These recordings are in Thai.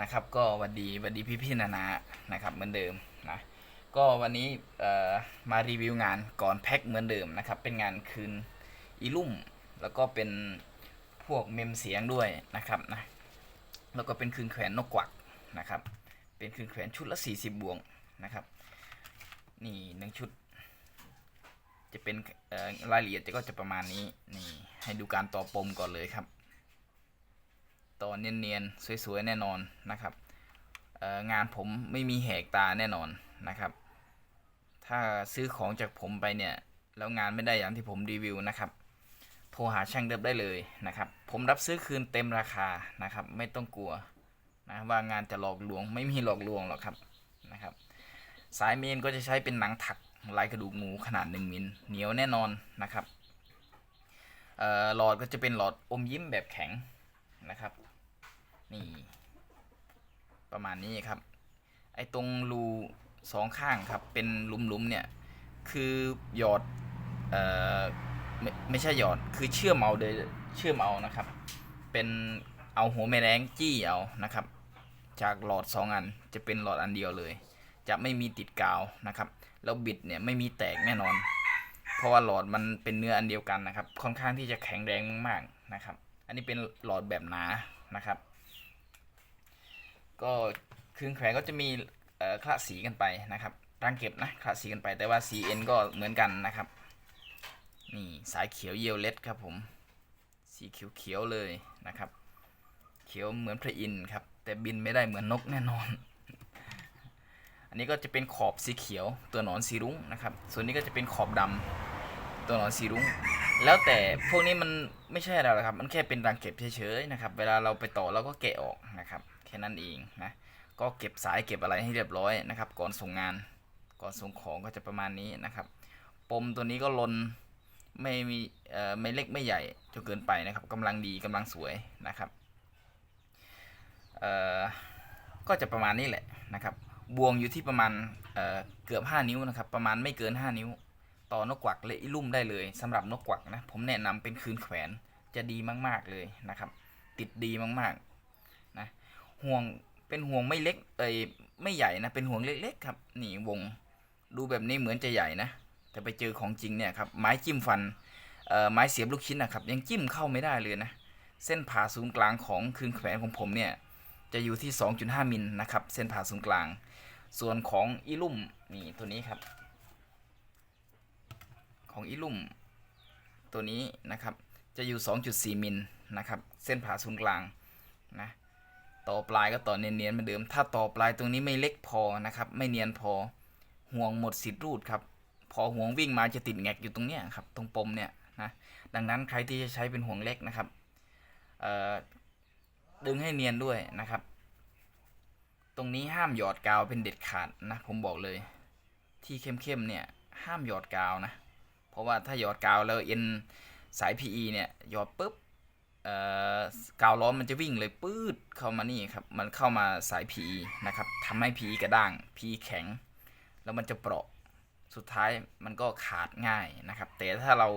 นะครับ ก็วันดีวันดีพี่พี่ๆนานานะครับเหมือนเดิมนะก็วันนี้มารีวิวงานก่อนแพ็คเหมือนเดิมนะครับ เป็นงานคืนอีลุ่ม แล้วก็เป็นพวกเมมเสียงด้วยนะครับนะแล้วก็เป็นคืนแขวนนกกวักนะครับ เป็นคืนแขวนชุดละ 40 บวงนะครับ นี่หนึ่งชุด จะเป็นรายละเอียดก็จะประมาณนี้นี่ให้ดูการต่อปมก่อนเลยครับ ต่อเนียนๆสวยๆแน่นอนนะครับงานผมไม่มีแหกตาแน่นอนนะครับ ถ้าซื้อของจากผมไปเนี่ยแล้วงานไม่ได้อย่างที่ผมรีวิวนะครับ โทรหาช่างเดิบได้เลยนะครับ ผมรับซื้อคืนเต็มราคานะครับ ไม่ต้องกลัวนะว่างานจะหลอกลวงไม่มีหลอกลวงหรอกครับนะครับ สายเมนก็จะใช้เป็นหนังถักลายกระดูกหมูขนาด 1มิลเหนียวแน่นอนนะครับหลอดก็จะเป็นหลอดอมยิ้มแบบแข็งนะครับ นี่ ประมาณนี้ครับ ไอ้ตรงรูสองข้างครับ เป็นหลุมๆเนี่ย คือหยอดเอ่อไม่ไม่ใช่หยอดคือเชื่อมเอาเลยเชื่อมเอานะครับ เป็นเอาหัวแม่แรงจี้เอานะครับ จากหลอดสองอันจะเป็นหลอดอันเดียวเลย จะไม่มีติดกาวนะครับ แล้วบิดเนี่ยไม่มีแตกแน่นอน เพราะว่าหลอดมันเป็นเนื้ออันเดียวกันนะครับ ค่อนข้างที่จะแข็งแรงมากๆนะครับ อันนี้เป็นหลอดแบบหนานะครับ ก็คืนแขวนก็จะมีคละสีกันไปนะครับรังเก็บนะคละสีกันไปแต่ว่าสีเอ็นก็เหมือนกันนะครับนี่สายเขียวเยลเล็ดครับผมสีเขียวเขียวๆเลยนะครับ เขียวเหมือนพระอินทร์ครับ แต่บินไม่ได้เหมือนนกแน่นอน อันนี้ก็จะเป็นขอบสีเขียวตัวหนอนสีรุ้งนะครับ ส่วนนี้ก็จะเป็นขอบดำตัวหนอนสีรุ้ง แล้วแต่พวกนี้มันไม่ใช่อะไรครับ มันแค่เป็นรังเก็บเฉยๆนะครับ เวลาเราไปต่อเราก็แกะออกนะครับ ค่นั้นเองนะก็เก็บสายเก็บอะไรให้เรียบร้อยนะครับ ก่อนส่งงานก่อนส่งของก็จะประมาณนี้นะครับ ปมตัวนี้ก็ลนไม่มีเอ่อไม่เล็กไม่ใหญ่จนเกินไปนะครับกำลังดีกำลังสวยนะครับเอ่อก็จะประมาณนี้แหละนะครับบวงอยู่ที่ประมาณเอ่อเกือบ 5 นิ้วนะครับ ประมาณไม่เกิน 5 นิ้ว ต่อนกกวักและอีลุ่มได้เลยสำหรับนกกวักนะผมแนะนำเป็นคืนแขวนจะดีมาก ๆเลยนะครับ ติดดีมากๆ ห่วงเป็นห่วงไม่เล็กเอ้ยไม่ใหญ่นะ เป็นห่วงเล็กๆครับ นี่วงดูแบบนี้เหมือนจะใหญ่นะ แต่ไปเจอของจริงเนี่ยครับไม้จิ้มฟันเอ่อไม้เสียบลูกชิ้นนะครับยังจิ้มเข้าไม่ได้เลยนะ เส้นผ่าศูนย์กลางของคืนแขวนของผมเนี่ยจะอยู่ที่ 2.5 มิลนะครับเส้นผ่าศูนย์กลาง ส่วนของอีลุ่มนี่ตัวนี้ครับ ของอีลุ่มตัวนี้นะครับจะอยู่ 2.4 มิลนะครับเส้นผ่าศูนย์กลางนะ ต่อปลายก็ต่อเนียนๆเหมือนเดิม ถ้าต่อปลายตรงนี้ไม่เล็กพอนะครับ ไม่เนียนพอ ห่วงหมดสิทธิ์รูดครับ พอห่วงวิ่งมาจะติดแงกอยู่ตรงเนี้ยครับ ตรงปมเนี่ยนะ ดังนั้นใครที่จะใช้เป็นห่วงเล็กนะครับเอ่อดึงให้เนียนด้วยนะครับ ตรงนี้ห้ามหยอดกาวเป็นเด็ดขาดนะ ผมบอกเลย ที่เข้มๆเนี่ยห้ามหยอดกาวนะ เพราะว่าถ้าหยอดกาวแล้วเอ็นสาย PE เนี่ยหยอดปุ๊บ กาวล้อมมันจะวิ่งเลยปื๊ดเข้ามานี่ครับ มันเข้ามาสาย PE นะครับทำให้ PE กระด้าง PE แข็ง แล้วมันจะเปราะสุดท้ายมันก็ขาดง่ายนะครับ แต่ถ้าเรา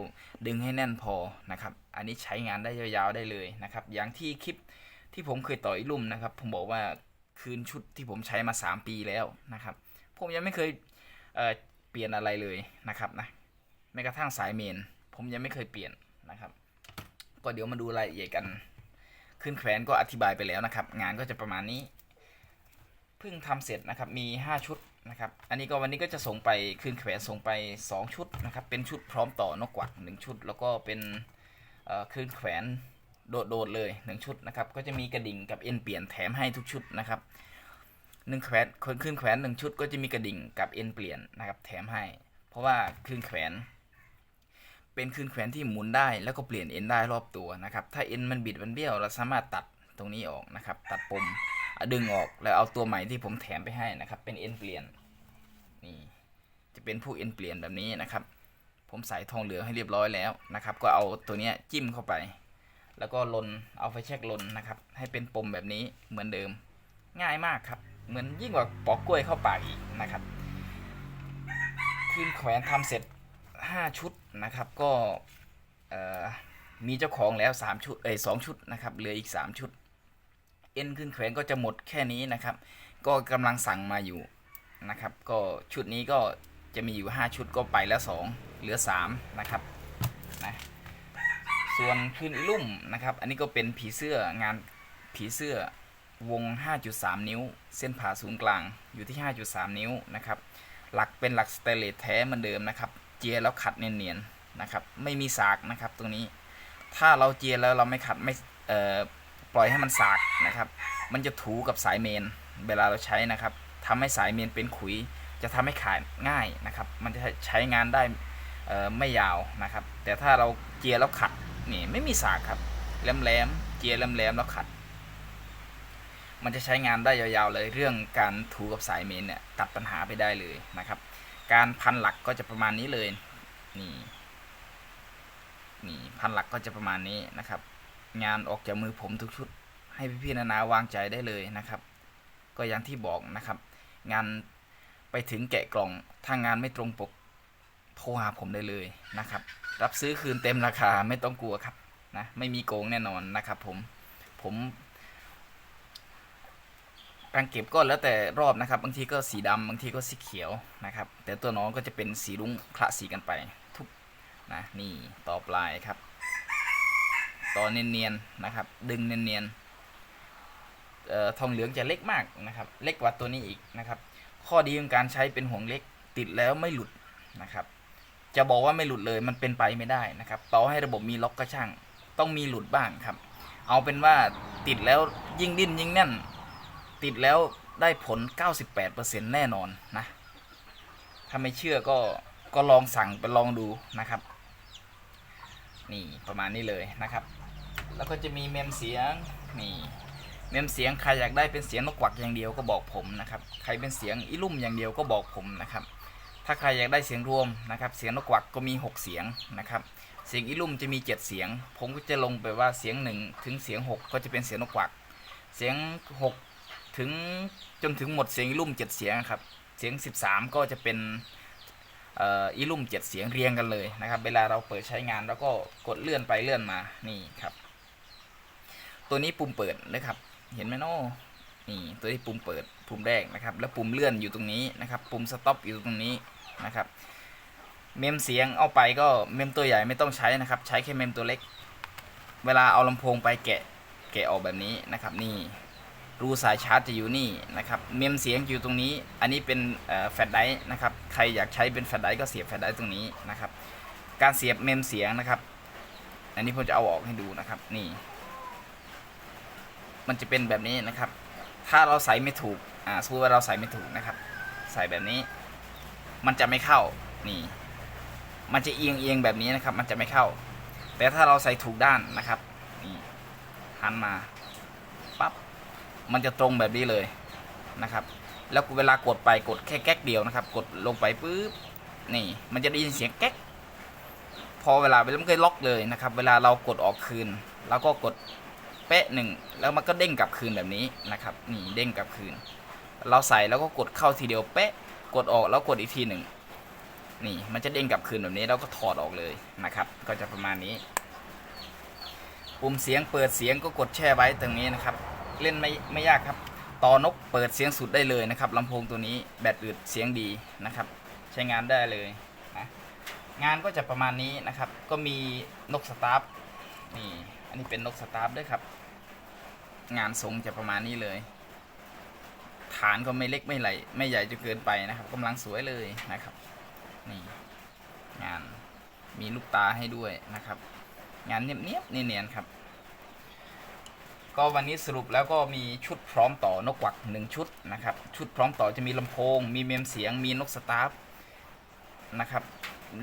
ดึงให้แน่นพอนะครับ อันนี้ใช้งานได้ยาวๆได้เลยนะครับ อย่างที่คลิปที่ผมเคยต่อยลุ่มนะครับ ผมบอกว่าคืนชุดที่ผมใช้มา 3 ปีแล้วนะครับ ผมยังไม่เคยเเปลี่ยนอะไรเลยนะครับนะแม้กระทั่งสายเมน ผมยังไม่เคยเปลี่ยนนะครับ ก็เดี๋ยวมาดูรายละเอียดกัน ขึ้นแขวนก็อธิบายไปแล้วนะครับ งานก็จะประมาณนี้ เพิ่งทำเสร็จนะครับ มี 5 ชุดนะครับ อันนี้ก็วันนี้ก็จะส่งไปคืนแขวนส่งไป 2 ชุดนะครับ เป็นชุดพร้อมต่อนกกวัก1ชุด แล้วก็เป็นเอ่อคืนแขวนโดดๆเลย 1 ชุดนะครับ ก็จะมีกระดิ่งกับเอ็นเปลี่ยนแถมให้ทุกชุดนะครับหนึ่งแขวนคนคืนแขวนหนึ่งชุดก็จะมีกระดิ่งกับเอ็นเปลี่ยนนะครับ แถมให้ เพราะว่าคืนแขวน เป็นคืนแขวนที่หมุนได้แล้วก็เปลี่ยนเอ็นได้รอบตัวนะครับ ถ้าเอ็นมันบิดมันเบี้ยวเราสามารถตัดตรงนี้ออกนะครับ ตัดปมดึงออกแล้วเอาตัวใหม่ที่ผมแถมไปให้นะครับ เป็นเอ็นเปลี่ยนนี่จะเป็นผู้เอ็นเปลี่ยนแบบนี้นะครับ ผมใส่ทองเหลืองให้เรียบร้อยแล้วนะครับ ก็เอาตัวนี้จิ้มเข้าไป แล้วก็ลนเอาไฟแช็กลนนะครับ ให้เป็นปมแบบนี้เหมือนเดิม ง่ายมากครับ เหมือนยิ่งกว่าปอกกล้วยเข้าปากอีกนะครับ คืนแขวนทำเสร็จ 5 ชุดนะครับก็มีเจ้าของแล้ว 3 ชุดเอ้ยสชุดนะครับเหลืออีก 3 ชุดเอ็นขึ้นแขวนก็จะหมดแค่นี้นะครับ ก็กำลังสั่งมาอยู่นะครับ ก็ชุดนี้ก็จะมีอยู่ 5 ชุดก็ไปแล้ว 2 เหลือ 3 นะครับนะส่วนขึ้นลุ่มนะครับ อันนี้ก็เป็นผีเสื้องานผีเสื้อวง 5.3 นิ้ว เส้นผ่าศูนย์กลางอยู่ที่ 5.3 นิ้วนะครับ หลักเป็นหลักสเตเลสแท้เหมือนเดิมนะครับ เจียแล้วขัดเนียนๆนะครับ ไม่มีสากนะครับตรงนี้ ถ้าเราเจียแล้วเราไม่ขัดไม่ปล่อยให้มันสากนะครับ มันจะถูกับสายเมน เวลาเราใช้นะครับทำให้สายเมนเป็นขุย จะทำให้ขาดง่ายนะครับ มันจะใช้งานได้ไม่ยาวนะครับ แต่ถ้าเราเจียแล้วขัดนี่ไม่มีสากครับแหลมๆเจียแหลมๆแล้วขัด มันจะใช้งานได้ยาวๆเลยเรื่องการถูกับสายเมนเนี่ยตัดปัญหาไปได้เลยนะครับ การพันหลักก็จะประมาณนี้เลย นี่ นี่พันหลักก็จะประมาณนี้นะครับ งานออกจากมือผมทุกชุด ให้พี่ๆนานาวางใจได้เลยนะครับ ก็อย่างที่บอกนะครับ งานไปถึงแกะกล่อง ถ้างานไม่ตรงปกโทรหาผมได้เลยนะครับ รับซื้อคืนเต็มราคาไม่ต้องกลัวครับนะไม่มีโกงแน่นอนนะครับ ผมผม การเก็บก็แล้วแต่รอบนะครับ บางทีก็สีดำบางทีก็สีเขียวนะครับ แต่ตัวน้องก็จะเป็นสีรุ้งคละสีกันไปทุกนะนี่ต่อปลายครับต่อเนียนๆนะครับ ดึงเนียนๆเอ่อทองเหลืองจะเล็กมากนะครับ เล็กกว่าตัวนี้อีกนะครับ ข้อดีของการใช้เป็นห่วงเล็กติดแล้วไม่หลุดนะครับ จะบอกว่าไม่หลุดเลยมันเป็นไปไม่ได้นะครับต่อให้ระบบมีล็อกก็ช่าง ต้องมีหลุดบ้างครับ เอาเป็นว่าติดแล้วยิ่งดิ้นยิ่งแน่น ติดแล้วได้ผล 98%แน่นอนนะ ถ้าไม่เชื่อก็ก็ลองสั่งไปลองดูนะครับ นี่ประมาณนี้เลยนะครับ แล้วก็จะมีเมมเสียงนี่เมมเสียงใครอยากได้เป็นเสียงนกกวักอย่างเดียวก็บอกผมนะครับ ใครเป็นเสียงอีลุ่มอย่างเดียวก็บอกผมนะครับ ถ้าใครอยากได้เสียงรวมนะครับ เสียงนกกวักก็มี 6 เสียงนะครับ เสียงอีลุ่มจะมี 7 เสียง ผมก็จะลงไปว่าเสียง1ถึงเสียง 6 ก็จะเป็นเสียงนกกวัก เสียง 6 ถึงจนถึงหมดเสียงอีลุ่ม7เสียงครับ เสียง 13 ก็จะเป็นอีลุ่ม7เสียงเรียงกันเลยนะครับ เวลาเราเปิดใช้งานแล้วก็กดเลื่อนไปเลื่อนมานี่ครับ ตัวนี้ปุ่มเปิดนะครับ เห็นไหมเนาะนี่ตัวนี้ปุ่มเปิดปุ่มแรกนะครับ แล้วปุ่มเลื่อนอยู่ตรงนี้นะครับ ปุ่มสต็อปอยู่ตรงนี้นะครับ เมมเสียงเอาไปก็เมมตัวใหญ่ไม่ต้องใช้นะครับ ใช้แค่เมมตัวเล็ก เวลาเอาลำโพงไปแกะแกะออกแบบนี้นะครับนี่ รูสายชาร์จจะอยู่นี่นะครับ เมมเสียงอยู่ตรงนี้ อันนี้เป็นแฟลชไดร์นะครับ ใครอยากใช้เป็นแฟลชไดร์ก็เสียบแฟลชไดร์ตรงนี้นะครับ การเสียบเมมเสียงนะครับ อันนี้ผมจะเอาออกให้ดูนะครับ นี่ มันจะเป็นแบบนี้นะครับ ถ้าเราใส่ไม่ถูก อ่าสมมติว่าเราใส่ไม่ถูกนะครับ ใส่แบบนี้ มันจะไม่เข้า นี่ มันจะเอียงเอียงแบบนี้นะครับ มันจะไม่เข้า แต่ถ้าเราใส่ถูกด้านนะครับ นี่ หันมา มันจะตรงแบบนี้เลยนะครับ แล้วเวลากดไปกดแค่แก๊กเดียวนะครับ กดลงไปปุ๊บนี่มันจะได้ยินเสียงแก๊กพอเวลามันก็ล็อกเลยนะครับ เวลาเรากดออกคืนเราก็กดเป๊ะหนึ่งแล้วมันก็เด้งกลับคืนแบบนี้นะครับนี่เด้งกลับคืน เราใส่แล้วก็กดเข้าทีเดียวเป๊ะกดออกแล้วกดอีกทีหนึ่งนี่มันจะเด้งกลับคืนแบบนี้แล้วก็ถอดออกเลยนะครับ ก็จะประมาณนี้ ปุ่มเสียงเปิดเสียงก็กดแช่ไว้ตรงนี้นะครับ เล่นไม่ไม่ยากครับ ต่อนกเปิดเสียงสุดได้เลยนะครับลำโพงตัวนี้แบตอึดเสียงดีนะครับ ใช้งานได้เลยนะงานก็จะประมาณนี้นะครับ ก็มีนกสตาร์ฟนี่อันนี้เป็นนกสตาร์ฟด้วยครับ งานทรงจะประมาณนี้เลย ฐานก็ไม่เล็กไม่ไหลไม่ใหญ่จนเกินไปนะครับกำลังสวยเลยนะครับนี่งานมีลูกตาให้ด้วยนะครับ งานเนียบๆเนียนๆครับ ก็วันนี้สรุปแล้วก็มีชุดพร้อมต่อนกกวักหนึ่งชุดนะครับ ชุดพร้อมต่อจะมีลำโพง มีเมมเสียง มีนกสตาร์ฟนะครับ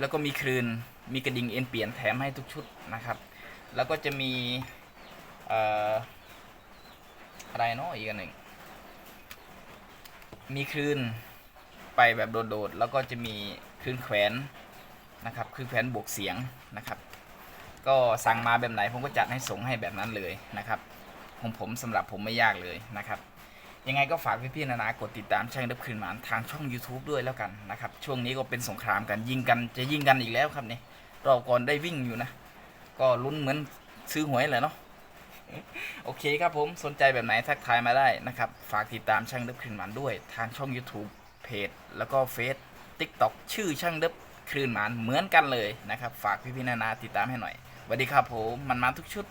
แล้วก็มีคลื่น มีกระดิ่งเอ็นเปลี่ยนแถมให้ทุกชุดนะครับ แล้วก็จะมีเอ่ออะไรเนาะอีกอันหนึ่ง มีคลื่นไปแบบโดดๆ แล้วก็จะมีคลื่นแขวนนะครับคลื่นแขวนบวกเสียงนะครับ ก็สั่งมาแบบไหนผมก็จัดให้ส่งให้แบบนั้นเลยนะครับ ของผมสำหรับผมไม่ยากเลยนะครับ ยังไงก็ฝากพี่ๆนานากดติดตามช่างดับคืนหมานทางช่อง YouTube ด้วยแล้วกันนะครับ ช่วงนี้ก็เป็นสงครามกันยิงกันจะยิงกันอีกแล้วครับนี่รอบก่อนได้วิ่งอยู่นะ ก็ลุ้นเหมือนซื้อหวยเลยเนาะโอเคครับผมสนใจแบบไหนทักทายมาได้นะครับ ฝากติดตามช่างเดิบคลื่นหมันด้วย ทางช่อง YouTube เพจ แล้วก็เฟซ TikTok ชื่อช่างเดิบคลื่นหมันเหมือนกันเลยนะครับ ฝากพี่ๆนานาติดตามให้หน่อยสวัสดีครับผมมันมาทุกชุด